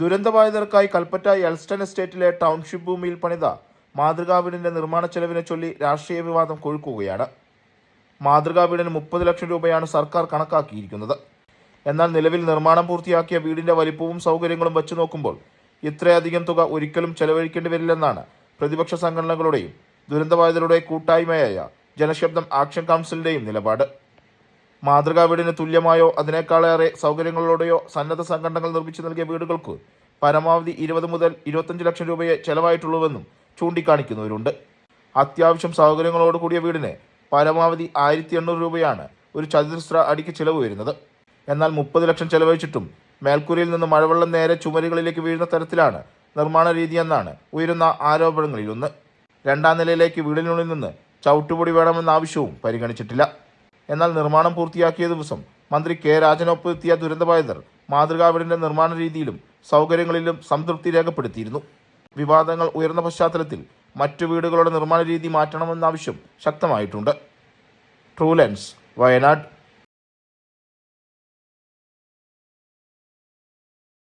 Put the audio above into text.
ദുരന്തബാധിതർക്കായി Kalpetta Elston എസ്റ്റേറ്റിലെ township ഭൂമിയിൽ പണിത മാതൃകാ വീടിന്റെ നിർമ്മാണ ചെലവിനെ ചൊല്ലി രാഷ്ട്രീയ വിവാദം കൊഴുക്കുകയാണ്. മാതൃകാ വീടിന് മുപ്പത് ലക്ഷം രൂപയാണ് സർക്കാർ കണക്കാക്കിയിരിക്കുന്നത്. എന്നാൽ നിലവിൽ നിർമ്മാണം പൂർത്തിയാക്കിയ വീടിന്റെ വലിപ്പവും സൗകര്യങ്ങളും വെച്ച് നോക്കുമ്പോൾ ഇത്രയധികം തുക ഒരിക്കലും ചെലവഴിക്കേണ്ടി വരില്ലെന്നാണ് പ്രതിപക്ഷ സംഘടനകളുടെയും ദുരന്തബാധിതരുടെ കൂട്ടായ്മയായ ജനശബ്ദം ആക്ഷൻ കൗൺസിലിന്റെയും നിലപാട്. മാതൃകാ വീടിന് തുല്യമായോ അതിനേക്കാളേറെ സൗകര്യങ്ങളോടെയോ സന്നദ്ധ സംഘടനകൾ നിർമ്മിച്ചു നൽകിയ വീടുകൾക്ക് പരമാവധി ഇരുപത് മുതൽ ഇരുപത്തഞ്ച് ലക്ഷം രൂപയെ ചെലവായിട്ടുള്ളൂവെന്നും ചൂണ്ടിക്കാണിക്കുന്നവരുണ്ട്. അത്യാവശ്യം സൗകര്യങ്ങളോട് കൂടിയ വീടിന് പരമാവധി ആയിരത്തി എണ്ണൂറ് രൂപയാണ് ഒരു ചതുരശ്ര അടിക്ക് ചിലവ് വരുന്നത്. എന്നാൽ മുപ്പത് ലക്ഷം ചെലവഴിച്ചിട്ടും മേൽക്കൂരയിൽ നിന്ന് മഴവെള്ളം നേരെ ചുമരുകളിലേക്ക് വീഴുന്ന തരത്തിലാണ് നിർമ്മാണ രീതിയെന്നാണ് ഉയരുന്ന ആരോപണങ്ങളിലൊന്ന്. രണ്ടാം നിലയിലേക്ക് വീടിനുള്ളിൽ നിന്ന് ചവിട്ടുപൊടി വേണമെന്ന ആവശ്യവും പരിഗണിച്ചിട്ടില്ല. എന്നാൽ നിർമ്മാണം പൂർത്തിയാക്കിയ ദിവസം മന്ത്രി കെ രാജനൊപ്പെത്തിയ ദുരന്തബാധിതർ മാതൃകാ വീടിന്റെ നിർമ്മാണ രീതിയിലും സൗകര്യങ്ങളിലും സംതൃപ്തി രേഖപ്പെടുത്തിയിരുന്നു. വിവാദങ്ങൾ ഉയർന്ന പശ്ചാത്തലത്തിൽ മറ്റു വീടുകളുടെ നിർമ്മാണ രീതി മാറ്റണമെന്ന ആവശ്യം ശക്തമായിട്ടുണ്ട്. ട്രൂലൻസ് വയനാട്.